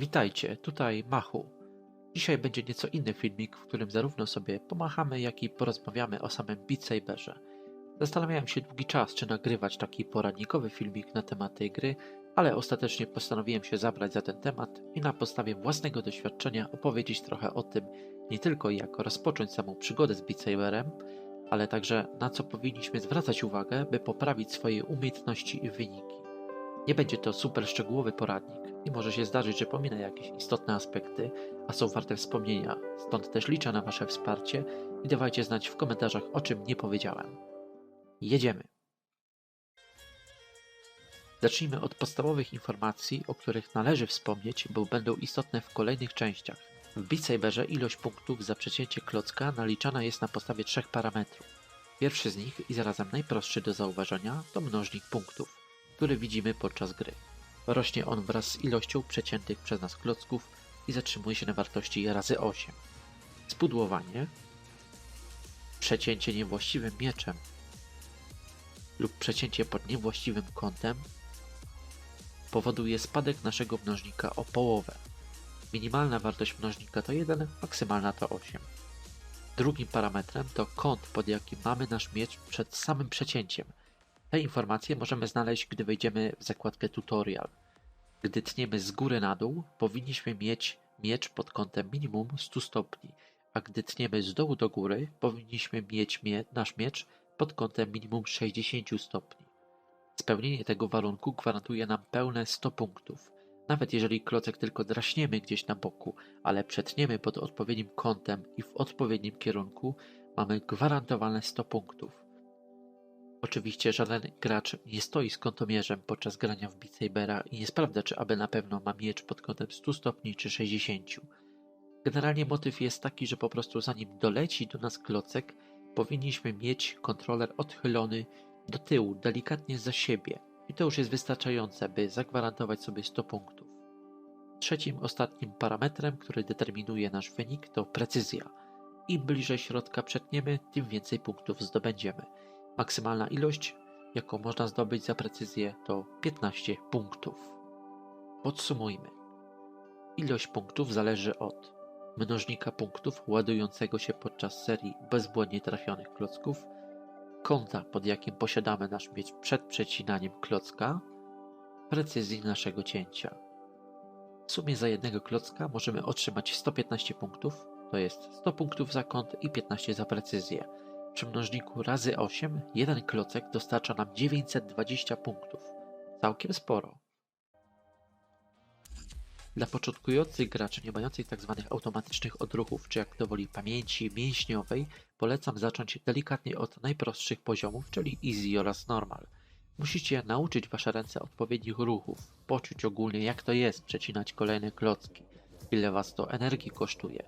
Witajcie, tutaj Machu. Dzisiaj będzie nieco inny filmik, w którym zarówno sobie pomachamy, jak i porozmawiamy o samym Beat Saberze. Zastanawiałem się długi czas, czy nagrywać taki poradnikowy filmik na temat tej gry, ale ostatecznie postanowiłem się zabrać za ten temat i na podstawie własnego doświadczenia opowiedzieć trochę o tym, nie tylko jak rozpocząć samą przygodę z Beat Saberem, ale także na co powinniśmy zwracać uwagę, by poprawić swoje umiejętności i wyniki. Nie będzie to super szczegółowy poradnik i może się zdarzyć, że pominę jakieś istotne aspekty, a są warte wspomnienia, stąd też liczę na Wasze wsparcie i dawajcie znać w komentarzach, o czym nie powiedziałem. Jedziemy! Zacznijmy od podstawowych informacji, o których należy wspomnieć, bo będą istotne w kolejnych częściach. W Beat Saberze ilość punktów za przecięcie klocka naliczana jest na podstawie trzech parametrów. Pierwszy z nich i zarazem najprostszy do zauważenia to mnożnik punktów, który widzimy podczas gry. Rośnie on wraz z ilością przeciętych przez nas klocków i zatrzymuje się na wartości razy 8. Spudłowanie, przecięcie niewłaściwym mieczem lub przecięcie pod niewłaściwym kątem powoduje spadek naszego mnożnika o połowę. Minimalna wartość mnożnika to 1, maksymalna to 8. Drugim parametrem to kąt, pod jakim mamy nasz miecz przed samym przecięciem. Te informacje możemy znaleźć, gdy wejdziemy w zakładkę Tutorial. Gdy tniemy z góry na dół, powinniśmy mieć miecz pod kątem minimum 100 stopni, a gdy tniemy z dołu do góry, powinniśmy mieć mie nasz miecz pod kątem minimum 60 stopni. Spełnienie tego warunku gwarantuje nam pełne 100 punktów. Nawet jeżeli klocek tylko draśniemy gdzieś na boku, ale przetniemy pod odpowiednim kątem i w odpowiednim kierunku, mamy gwarantowane 100 punktów. Oczywiście żaden gracz nie stoi z kątomierzem podczas grania w Beat Sabera i nie sprawdza, czy aby na pewno ma miecz pod kątem 100 stopni czy 60. Generalnie motyw jest taki, że po prostu zanim doleci do nas klocek, powinniśmy mieć kontroler odchylony do tyłu, delikatnie za siebie. I to już jest wystarczające, by zagwarantować sobie 100 punktów. Trzecim, ostatnim parametrem, który determinuje nasz wynik, to precyzja. Im bliżej środka przetniemy, tym więcej punktów zdobędziemy. Maksymalna ilość, jaką można zdobyć za precyzję, to 15 punktów. Podsumujmy. Ilość punktów zależy od mnożnika punktów ładującego się podczas serii bezbłędnie trafionych klocków, kąta, pod jakim posiadamy nasz miecz przed przecinaniem klocka, precyzji naszego cięcia. W sumie za jednego klocka możemy otrzymać 115 punktów, to jest 100 punktów za kąt i 15 za precyzję. Przy mnożniku razy 8 jeden klocek dostarcza nam 920 punktów. Całkiem sporo. Dla początkujących graczy nie mających tzw. Tak automatycznych odruchów, czy jak to woli pamięci mięśniowej, polecam zacząć delikatnie od najprostszych poziomów, czyli easy oraz normal. Musicie nauczyć wasze ręce odpowiednich ruchów, poczuć ogólnie jak to jest przecinać kolejne klocki, ile was to energii kosztuje,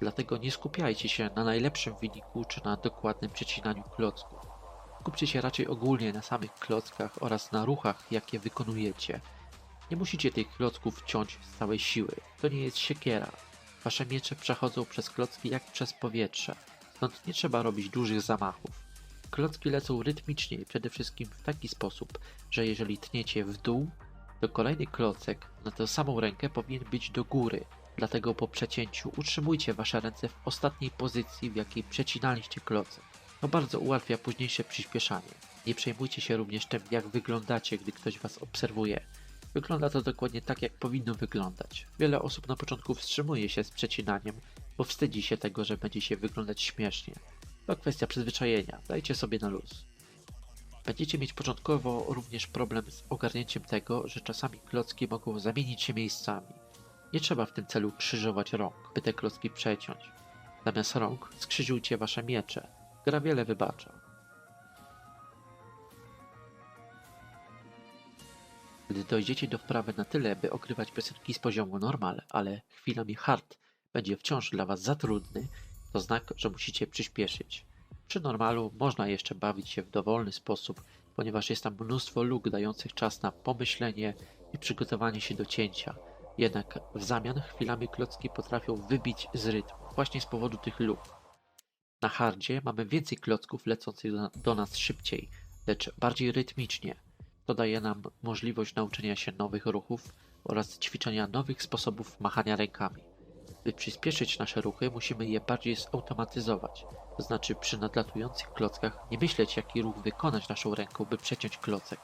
Dlatego nie skupiajcie się na najlepszym wyniku czy na dokładnym przecinaniu klocków. Skupcie się raczej ogólnie na samych klockach oraz na ruchach, jakie wykonujecie. Nie musicie tych klocków ciąć z całej siły. To nie jest siekiera. Wasze miecze przechodzą przez klocki jak przez powietrze, stąd nie trzeba robić dużych zamachów. Klocki lecą rytmicznie i przede wszystkim w taki sposób, że jeżeli tniecie w dół, to kolejny klocek na tę samą rękę powinien być do góry, Dlatego po przecięciu utrzymujcie wasze ręce w ostatniej pozycji, w jakiej przecinaliście kloce. To bardzo ułatwia późniejsze przyspieszanie. Nie przejmujcie się również tym, jak wyglądacie, gdy ktoś was obserwuje. Wygląda to dokładnie tak, jak powinno wyglądać. Wiele osób na początku wstrzymuje się z przecinaniem, bo wstydzi się tego, że będzie się wyglądać śmiesznie. To kwestia przyzwyczajenia, dajcie sobie na luz. Będziecie mieć początkowo również problem z ogarnięciem tego, że czasami klocki mogą zamienić się miejscami. Nie trzeba w tym celu krzyżować rąk, by te klocki przeciąć. Zamiast rąk skrzyżujcie wasze miecze. Gra wiele wybacza. Gdy dojdziecie do wprawy na tyle, by ogrywać piosenki z poziomu normal, ale chwilami hard będzie wciąż dla was za trudny, to znak, że musicie przyspieszyć. Przy normalu można jeszcze bawić się w dowolny sposób, ponieważ jest tam mnóstwo luk dających czas na pomyślenie i przygotowanie się do cięcia – jednak w zamian chwilami klocki potrafią wybić z rytmu, właśnie z powodu tych luk. Na hardzie mamy więcej klocków lecących do nas szybciej, lecz bardziej rytmicznie. To daje nam możliwość nauczenia się nowych ruchów oraz ćwiczenia nowych sposobów machania rękami. By przyspieszyć nasze ruchy, musimy je bardziej zautomatyzować. To znaczy przy nadlatujących klockach nie myśleć jaki ruch wykonać naszą ręką, by przeciąć klocek,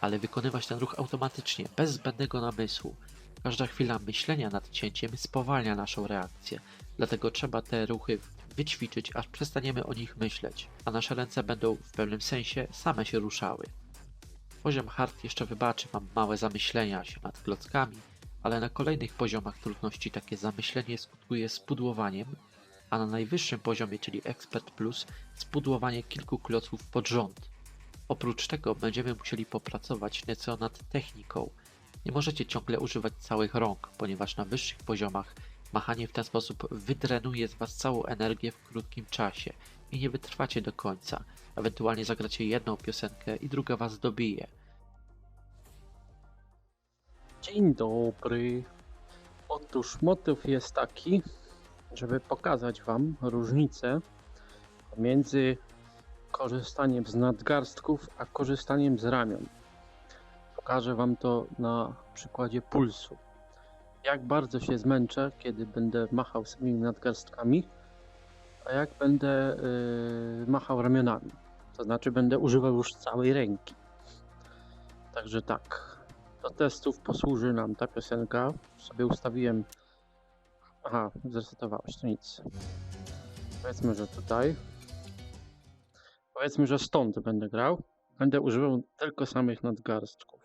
ale wykonywać ten ruch automatycznie, bez zbędnego namysłu. Każda chwila myślenia nad cięciem spowalnia naszą reakcję, dlatego trzeba te ruchy wyćwiczyć, aż przestaniemy o nich myśleć, a nasze ręce będą w pewnym sensie same się ruszały. Poziom hard jeszcze wybaczy Wam małe zamyślenia się nad klockami, ale na kolejnych poziomach trudności takie zamyślenie skutkuje spudłowaniem, a na najwyższym poziomie, czyli Expert Plus, spudłowanie kilku klocków pod rząd. Oprócz tego będziemy musieli popracować nieco nad techniką. Nie możecie ciągle używać całych rąk, ponieważ na wyższych poziomach machanie w ten sposób wydrenuje z Was całą energię w krótkim czasie i nie wytrwacie do końca. Ewentualnie zagracie jedną piosenkę i druga Was dobije. Dzień dobry. Otóż motyw jest taki, żeby pokazać Wam różnicę między korzystaniem z nadgarstków a korzystaniem z ramion. Pokażę Wam to na przykładzie pulsu. Jak bardzo się zmęczę, kiedy będę machał samymi nadgarstkami, a jak będę yy, machał ramionami. To znaczy będę używał już całej ręki. Także tak, do testów posłuży nam ta piosenka. Sobie ustawiłem. Aha, zresetowałeś, to nic. Powiedzmy, że tutaj. Powiedzmy, że stąd będę grał. Będę używał tylko samych nadgarstków.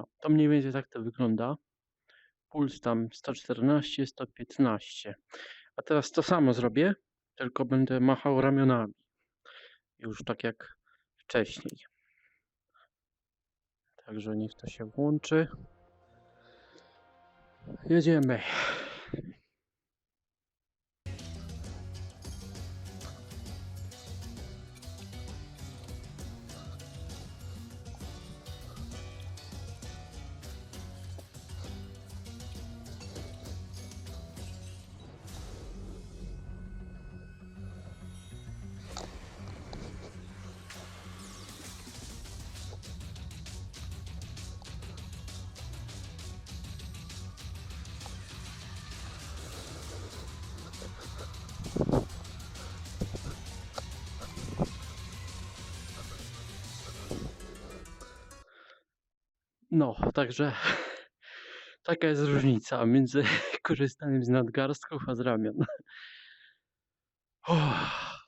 No, to mniej więcej tak to wygląda. Puls tam 114, 115. A teraz to samo zrobię, tylko będę machał ramionami. Już tak jak wcześniej. Także niech to się włączy. Jedziemy. No, także taka jest różnica między korzystaniem z nadgarstków a z ramion. Uff.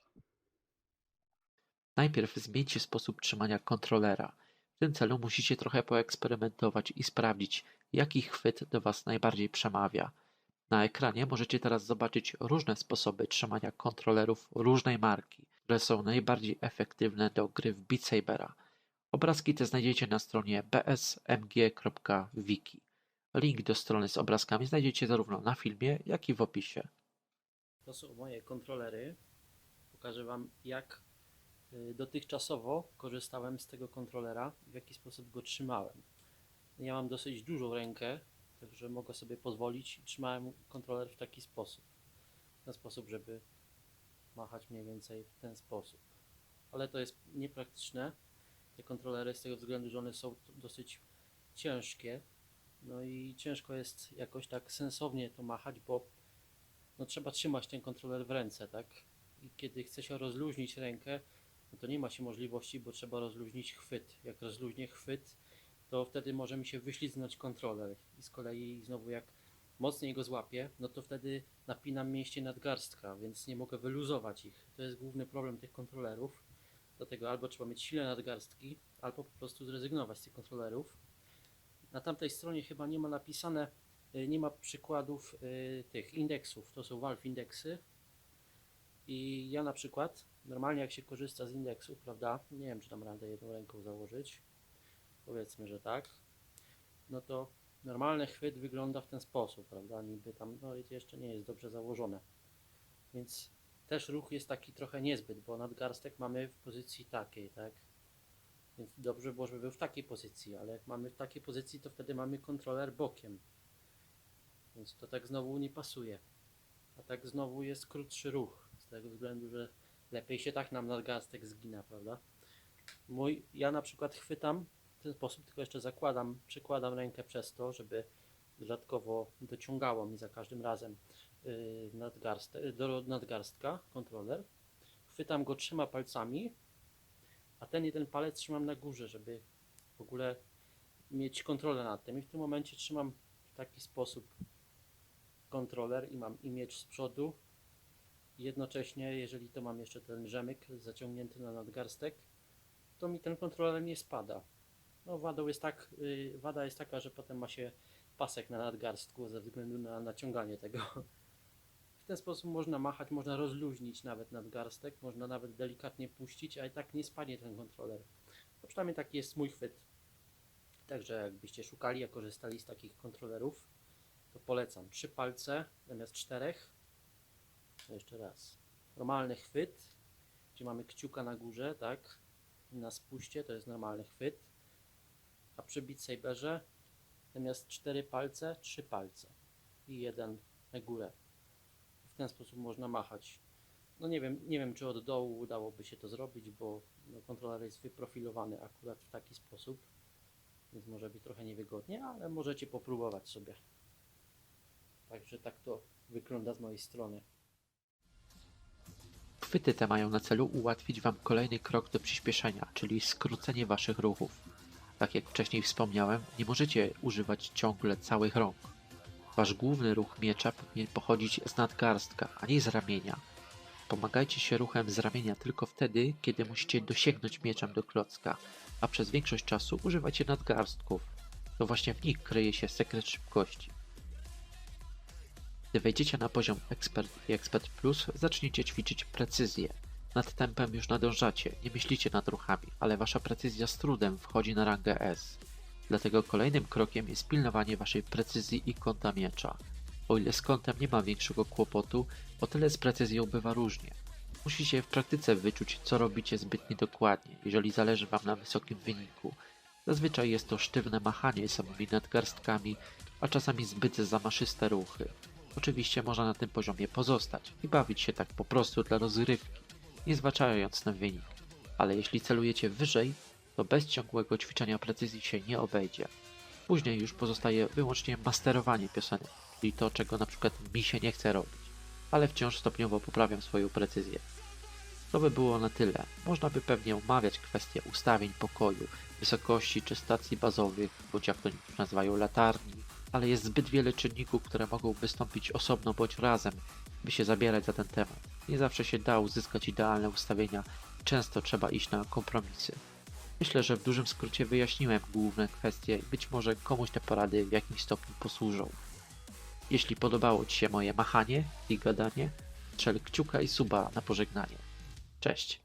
Najpierw zmieńcie sposób trzymania kontrolera. W tym celu musicie trochę poeksperymentować i sprawdzić, jaki chwyt do Was najbardziej przemawia. Na ekranie możecie teraz zobaczyć różne sposoby trzymania kontrolerów różnej marki, które są najbardziej efektywne do gry w Beat Sabera. Obrazki te znajdziecie na stronie bsmg.wiki. Link do strony z obrazkami znajdziecie zarówno na filmie, jak i w opisie. To są moje kontrolery. Pokażę Wam, jak y, dotychczasowo korzystałem z tego kontrolera, w jaki sposób go trzymałem. Ja mam dosyć dużą rękę, także mogę sobie pozwolić i trzymałem kontroler w taki sposób. Ten sposób, żeby machać mniej więcej w ten sposób. Ale to jest niepraktyczne. Te kontrolery z tego względu, że one są dosyć ciężkie. No i ciężko jest jakoś tak sensownie to machać, bo no trzeba trzymać ten kontroler w ręce, tak? I kiedy chce się rozluźnić rękę, no to nie ma się możliwości, bo trzeba rozluźnić chwyt. Jak rozluźnię chwyt, to wtedy może mi się wyśliznąć kontroler. I z kolei znowu jak mocniej go złapię, no to wtedy napinam mięśnie nadgarstka, więc nie mogę wyluzować ich. To jest główny problem tych kontrolerów. Dlatego albo trzeba mieć silne nadgarstki, albo po prostu zrezygnować z tych kontrolerów. Na tamtej stronie chyba nie ma napisane, y, nie ma przykładów y, tych indeksów. To są valve indeksy. I ja na przykład, normalnie jak się korzysta z indeksów, prawda? Nie wiem, czy tam radę jedną ręką założyć. Powiedzmy, że tak. No to normalny chwyt wygląda w ten sposób, prawda? Niby tam, no i to jeszcze nie jest dobrze założone. Więc też ruch jest taki trochę niezbyt, bo nadgarstek mamy w pozycji takiej, tak? Więc dobrze było, żeby był w takiej pozycji, ale jak mamy w takiej pozycji, to wtedy mamy kontroler bokiem. Więc to tak znowu nie pasuje. A tak znowu jest krótszy ruch, z tego względu, że lepiej się tak nam nadgarstek zgina, prawda? Mój, ja na przykład chwytam w ten sposób, tylko jeszcze zakładam, przykładam rękę przez to, żeby dodatkowo dociągało mi za każdym razem yy, nadgarste, do nadgarstka kontroler. Chwytam go trzema palcami, a ten jeden palec trzymam na górze, żeby w ogóle mieć kontrolę nad tym. I w tym momencie trzymam w taki sposób kontroler i mam i miecz z przodu. Jednocześnie, jeżeli to mam jeszcze ten rzemyk zaciągnięty na nadgarstek, to mi ten kontroler nie spada. No wadą jest tak, yy, wada jest taka, że potem ma się pasek na nadgarstku ze względu na naciąganie tego. Ten sposób można machać, można rozluźnić nawet nadgarstek, można nawet delikatnie puścić, a i tak nie spadnie ten kontroler. No przynajmniej taki jest mój chwyt. Także jakbyście szukali, jak korzystali z takich kontrolerów, to polecam. Trzy palce zamiast czterech. Jeszcze raz. Normalny chwyt, gdzie mamy kciuka na górze, tak? Na spuście to jest normalny chwyt. A przy Beat zamiast cztery palce, trzy palce i jeden na górę. W ten sposób można machać. No nie wiem, nie wiem czy od dołu udałoby się to zrobić, bo no, kontroler jest wyprofilowany akurat w taki sposób, więc może być trochę niewygodnie, ale możecie popróbować sobie. Także tak to wygląda z mojej strony. Chwyty te mają na celu ułatwić Wam kolejny krok do przyspieszenia, czyli skrócenie Waszych ruchów. Tak jak wcześniej wspomniałem, nie możecie używać ciągle całych rąk. Wasz główny ruch miecza powinien pochodzić z nadgarstka, a nie z ramienia. Pomagajcie się ruchem z ramienia tylko wtedy, kiedy musicie dosięgnąć mieczem do klocka, a przez większość czasu używajcie nadgarstków. To właśnie w nich kryje się sekret szybkości. Gdy wejdziecie na poziom Expert i Expert Plus, zacznijcie ćwiczyć precyzję. Nad tempem już nadążacie, nie myślicie nad ruchami, ale wasza precyzja z trudem wchodzi na rangę S. Dlatego kolejnym krokiem jest pilnowanie waszej precyzji i kąta miecza. O ile z kątem nie ma większego kłopotu, o tyle z precyzją bywa różnie. Musicie w praktyce wyczuć, co robicie zbyt niedokładnie, jeżeli zależy wam na wysokim wyniku. Zazwyczaj jest to sztywne machanie samymi nadgarstkami, a czasami zbyt zamaszyste ruchy. Oczywiście można na tym poziomie pozostać i bawić się tak po prostu dla rozrywki, nie zwaczając na wynik. Ale jeśli celujecie wyżej, to bez ciągłego ćwiczenia precyzji się nie obejdzie. Później już pozostaje wyłącznie masterowanie piosenek, czyli to, czego na przykład mi się nie chce robić, ale wciąż stopniowo poprawiam swoją precyzję. To by było na tyle. Można by pewnie omawiać kwestie ustawień pokoju, wysokości czy stacji bazowych, bądź jak to nazywają latarni, ale jest zbyt wiele czynników, które mogą wystąpić osobno bądź razem, by się zabierać za ten temat. Nie zawsze się da uzyskać idealne ustawienia, często trzeba iść na kompromisy. Myślę, że w dużym skrócie wyjaśniłem główne kwestie i być może komuś te porady w jakimś stopniu posłużą. Jeśli podobało Ci się moje machanie i gadanie, strzel kciuka i suba na pożegnanie. Cześć!